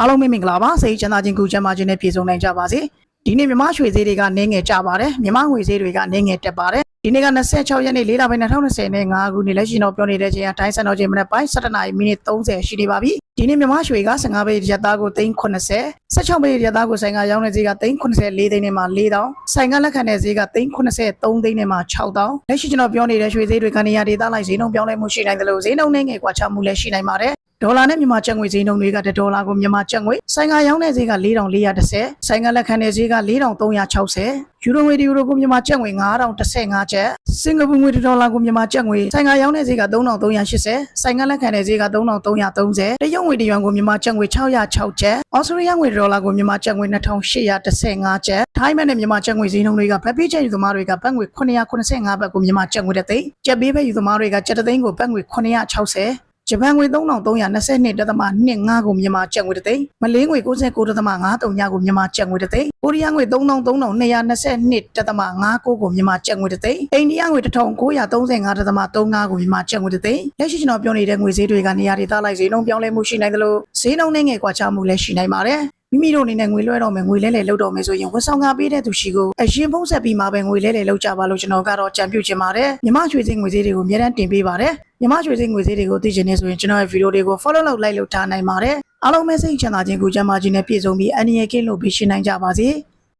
အားလုံးပဲမင်္ဂလာပါစိတ်ချမ်းသာခြင်းကူချမ်းသာခြင်းနဲ့ပြည့်စုံနိုင်ကြပါစေဒီနေ့မြမရွှေဈေးတွေကနင်းငယ်ကြပါတယ်မြမငွေဈေးတွေကနင်းငယ်တက်ပါတယ်ဒီနေ့က26ရက်နေ့4လပိုင်း2020နဲ့5ခုနေ့လက်ရှိတော့ပြောနေတဲ့ချိန်အတိုင်းစံတော်ချိန်မနေ့ပိုင်း17နာရီမိနစ်30ရှိနေပါပြီဒီနေ့မြမရွှေက15ဘိတ်ရက်သားကို380 16ဘိတ်ရက်သားကိုဆိုင်ကရောင်းတဲ့ဈေးက384သိန်းနဲ့မှ4000ဆိုင်ကလက်ခံတဲ့ဈေးက383သိန်းနဲ့မှ6000လက်ရှိကျွန်တော်ပြောနေတဲ့ရွှေဈေးတွေကနေရာဒေသလိုက်ဈေးနှုန်းပြောင်းလဲမှုရှိနိုင်တယ်လို့ဈေးနှုန်းနဲ့ငယ်ကွာခြားမှုလည်းရှိနိုင်ပါတယ် ဒေါ်လာနဲ့မြန်မာကျပ်ငွေဈေးနှုန်းတွေကဒေါ်လာကိုမြန်မာကျပ်ငွေဆိုင်ကရောင်းတဲ့ဈေးက4430ဆိုင်ကလက်ခံတဲ့ဈေးက4360ယူရိုငွေဒီယူရိုကိုမြန်မာကျပ်ငွေ9015ကျပ်စင်ကာပူငွေဒေါ်လာကိုမြန်မာကျပ်ငွေဆိုင်ကရောင်းတဲ့ဈေးက3380ဆိုင်ကလက်ခံတဲ့ဈေးက3330တရုတ်ငွေတရွမ်ကိုမြန်မာကျပ်ငွေ606ကျပ်ဩစတြေးလျငွေဒေါ်လာကိုမြန်မာကျပ်ငွေ2815ကျပ်ထိုင်းမန်နဲ့မြန်မာကျပ်ငွေဈေးနှုန်းတွေကဗတ်ပေးချက်ယူသမားတွေကဘတ်ငွေ985ဘတ်ကိုမြန်မာကျပ်ငွေတစ်သိန်းကျပ်ပေးပဲယူသမားတွေကကျပ်တစ်သိန်းကိုဘတ်ငွေ960 ဂျပန်ငွေ3322.25ကိုမြန်မာကျပ်ငွေတစ်သိန်းမလေးငွေ69.53ညကိုမြန်မာကျပ်ငွေတစ်သိန်းကိုရီးယားငွေ3322.29ကိုမြန်မာကျပ်ငွေတစ်သိန်းအိန္ဒိယငွေ1935.35ကိုမြန်မာကျပ်ငွေတစ်သိန်းလက်ရှိကျွန်တော်ပြောနေတဲ့ငွေဈေးတွေကနေရာဒေသလိုက်ဈေးနှုန်းပြောင်းလဲမှုရှိနိုင်တယ်လို့ဈေးနှုန်းနဲ့ငယ်ကွာခြားမှုလည်းရှိနိုင်ပါတယ်မိမိတို့အနေနဲ့ငွေလွှဲတော့မယ်ငွေလဲလဲလောက်တော့မယ်ဆိုရင်ဝန်ဆောင်ကားပေးတဲ့သူရှိကိုအရင်ဖုံးဆက်ပြီးမှပဲငွေလဲလဲလောက်ကြပါလို့ကျွန်တော်ကတော့ကြံပြုချင်ပါတယ်မြမရွှေစင်းငွေဈေးတွေကိုအများတန်းတင်ပေးပါတယ် မြမရွှေစင်းငွေဈေးတွေကိုသိချင်နေဆိုရင်ကျွန်တော်ရဲ့ဗီဒီယိုတွေကို follow လုပ် like လုပ်ထားနိုင်ပါတယ်အားလုံးပဲစိတ်ချမ်းသာခြင်းကိုကျမ်းမာခြင်းနဲ့ပြည့်စုံပြီးအန္တရာယ်ကင်းလို့ပြီးရှင်းနိုင်ကြပါစေ